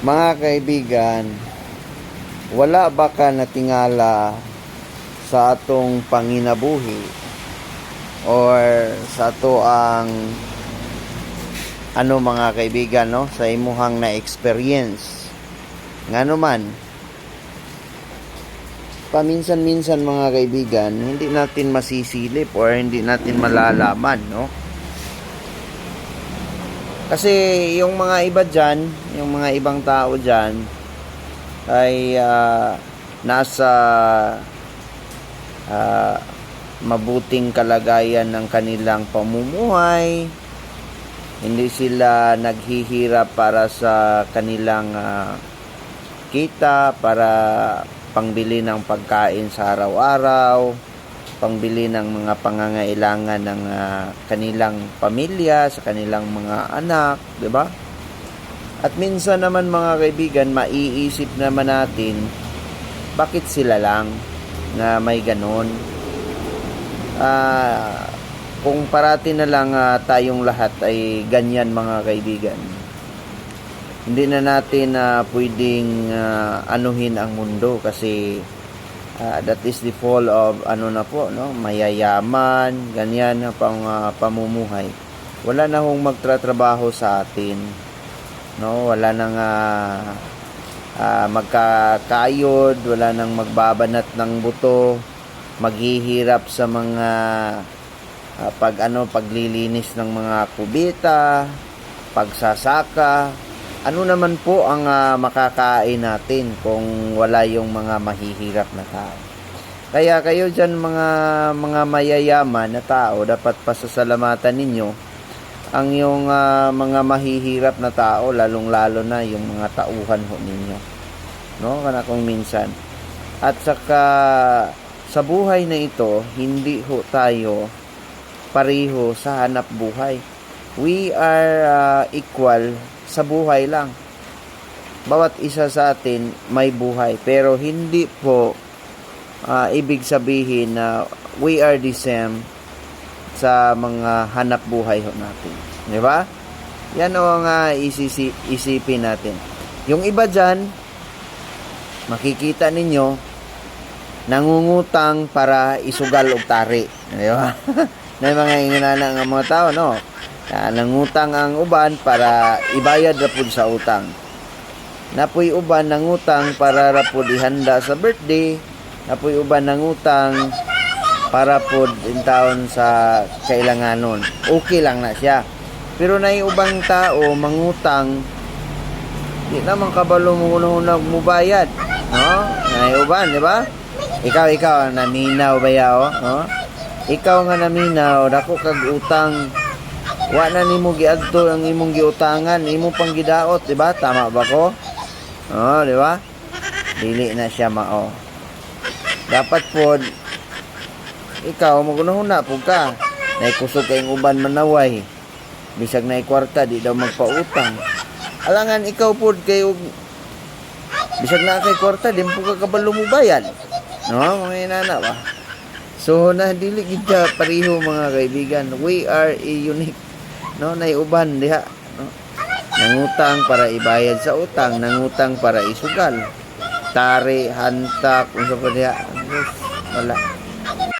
Mga kaibigan, wala ba ka natingala sa atong panginabuhi? Or sa ato ang ano mga kaibigan no? Sa imuhang na experience ngano man. Paminsan-minsan mga kaibigan hindi natin masisilip or hindi natin malalaman no kasi yung mga iba dyan, yung mga ibang tao dyan, ay ah, nasa ah, mabuting kalagayan ng kanilang pamumuhay. Hindi sila naghihirap para sa kanilang ah, kita, para pangbili ng pagkain sa araw-araw pangbili ng mga pangangailangan ng ah, kanilang pamilya, sa kanilang mga anak, 'di ba? At minsan naman mga kaibigan, maiisip naman natin bakit sila lang na may ganon. Ah, kung parati na lang ah, tayong lahat ay ganyan mga kaibigan. Hindi na natin na pwedeng ah, anuhin ang mundo kasi Ah, that is the fall of ano na po no? Mayayaman ganyan na pang ah, pamumuhay. Wala na hong magtratrabaho sa atin no? Wala nang uh, magkakayod wala nang magbabanat ng buto maghihirap sa mga ah, pag ano paglilinis ng mga kubita pagsasaka ano naman po ang ah, makakain natin kung wala yung mga mahihirap na tao? Kaya kayo dyan mga, mga mayayaman na tao, dapat pasasalamatan ninyo ang yung ah, mga mahihirap na tao, lalong-lalo na yung mga tauhan ho ninyo. No? Kana kung minsan. At saka sa buhay na ito, hindi ho tayo pareho sa hanap buhay. We are ah, equal sa buhay lang. Bawat isa sa atin may buhay pero hindi po uh, ibig sabihin na we are the same sa mga hanap buhay natin. Di ba? Yan o nga isisi, isipin natin. Yung iba dyan, makikita ninyo, nangungutang para isugal og tari. Di ba? na mga inginana ng mga tao, no? Na nangutang ang uban para ibayad ra pud sa utang. Napoy uban nangutang para ra pud ihanda sa birthday. Napoy uban nangutang para pud in taon sa kailanganon. Okay lang na siya. Pero nay ubang tao mangutang di naman kabalo mo unang mubayad. No? Nay uban, di ba? Ikaw, ikaw, naminaw ba yaw? No? Ikaw nga naminaw, dako kag utang wa na nimo giadto ang imong giutangan imo pang gidaot di ba? Tama ba ko? Oh di ba? Dili na siya mao. Dapat pod ikaw magunahuna pud ka. Nay kusog kay uban manaway bisag nay kwarta di daw magpautang. Alangan ikaw pod kay bisag na kay kwarta di mo ka kabalo mo bayad. No mga inana ba? So na dili gid pareho mga kaibigan. We are a unique no naiuban diha no? nangutang para ibayad sa utang nangutang para isugal. Tari hantak unsa pa diha? Wala